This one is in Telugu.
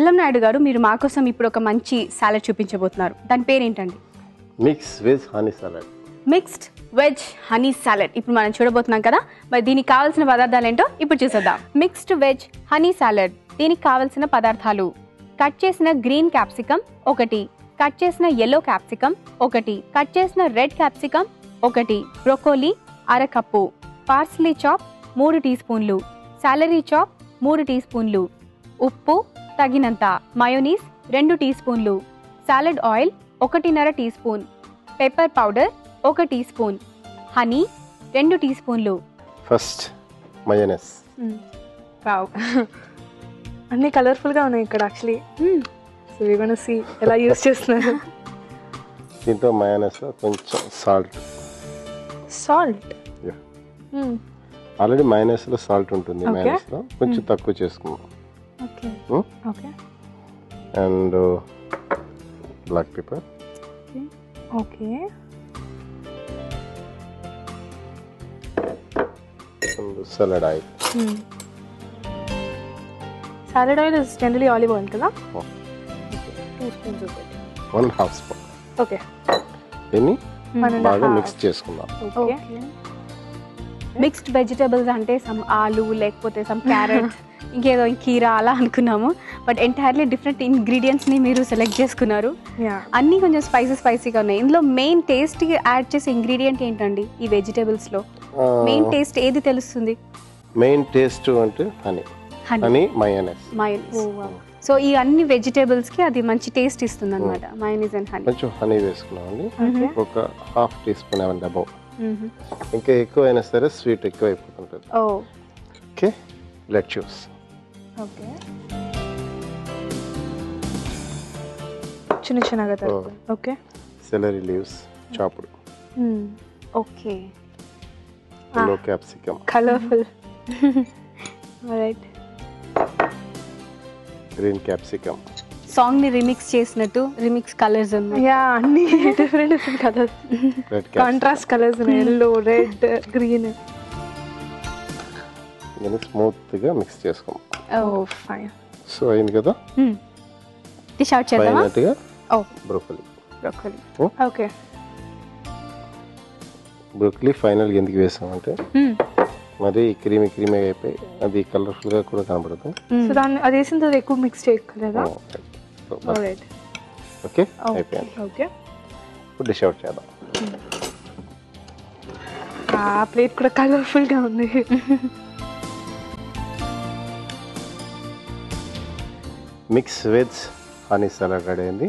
నాయుడు గారు మీరు మా కోసం ఇప్పుడు ఒక మంచి సాలెడ్ చూపించబోతున్నారు. దాని పేరేంటండి? Mix veg honey salad mixed veg honey salad ఇప్పుడు మనం చూడబోతున్నాం కదా మరి దీనికి కావాల్సిన పదార్థాలు ఏంటో ఇప్పుడు చూసేద్దాం. మిక్స్డ్ వెజ్ హనీ సాలెడ్ దీనికి కావాల్సిన పదార్థాలు. కట్ చేసిన గ్రీన్ క్యాప్సికమ్ ఒకటి. కట్ చేసిన ఎల్లో క్యాప్సికమ్ ఒకటి. కట్ చేసిన రెడ్ క్యాప్సికమ్ ఒకటి. బ్రొకోలీ అరకప్పు పార్స్లీ చాప్ మూడు టీ స్పూన్లు సాలరీ చాప్ మూడు టీ స్పూన్లు ఉప్పు తగినంత మయోనీస్ రెండు టీ స్పూన్లు సాలడ్ ఆయిల్ ఒకటిన్నర టీ స్పూన్ పెప్పర్ పౌడర్ ఒక టీ స్పూన్ హనీ రెండు టీ స్పూన్లు. First mayonnaise. వావ్. అన్ని కలర్ఫుల్గా ఉన్నాయి ఇక్కడ actually. So we gonna see ఎలా యూస్ చేస్తున్నారు. దీంతో మయోనెస్లో కొంచెం సాల్ట్. సాల్ట్? ఆల్రెడీ మైనస్లో సాల్ట్ ఉంటుంది. మైనస్లో కొంచెం తక్కువ చేసుకున్నాం okay. Hmm? And black pepper okay. Salad oil salad oil is generally olive oil కదా? Oh. Two spoons one half spoon okay దీన్ని బాగా మిక్స్ చేసుకుందాం. ఓకే మిక్స్డ్ వెజిటబుల్స్ అంటే సమ్ ఆలు లేకపోతే సమ్ క్యారెట్ ఇంకేదో కీరా అలా అనుకున్నాము. బట్ ఎంటైర్లీ డిఫరెంట్ ఇంగ్రీడియంట్స్ని మీరు సెలెక్ట్ చేసుకున్నారు. అన్నీ కొంచెం స్పైసీ స్పైసీగా ఉన్నాయి. ఇందులో మెయిన్ టేస్ట్ యాడ్ చేసే ఇంగ్రీడియంట్ ఏంటండి ఈ వెజిటబుల్స్లో? మెయిన్ టేస్ట్ ఏది తెలుస్తుంది? మెయిన్ టేస్ట్ అంటే honey honey mayonnaise mayonnaise so ఈ అన్ని వెజిటేబుల్స్కి అది మంచి టేస్ట్ ఇస్తుంది అనమాట మయోనీస్ అండ్ హనీ కొంచెం హనీ వేసుకున్నామండి. ఓకే ఒక హాఫ్ టీ స్పూన్ ఏమంటే అబౌవ్ ఇంకా ఎక్కువ అయినా సరే స్వీట్ ఎక్కువ అయిపోతుంటుంది ఓకే లెట్ చూస్. ఓకే. చిన్న చిన్నగా తరుపు okay. Celery leaves chopped. Okay. Yellow capsicum colourful right green capsicum సాంగ్ని రిమిక్స్ చేసినట్టు రిమిక్స్ కలర్స్ అన్నమాట యా అన్ని different different colours contrast colours yellow red green capsicum స్మూత్గా మిక్స్ చేసుకోం ఓ ఫైన్ సో అయింది కదా డిష్ అవుట్ చేద్దామా ఫైనట్గా oh broccoli broccoli okay broccoli ఫైనల్గా ఎందుకు వేసామంటే మరి క్రీమీ క్రీమీ అయిపోయి అది కలర్ఫుల్గా కూడా కనబడదు సో దాన్ని అది వేసిన తర్వాత ఎక్కువ మిక్స్ చేయక్కర్లేదా రైట్ ఓకే అయిపోయింది ఓకే ఇప్పుడు డిష్ అవుట్ చేద్దాం ఆ ప్లేట్ కూడా కలర్ఫుల్గా ఉంది mix veg honey salad ready అయింది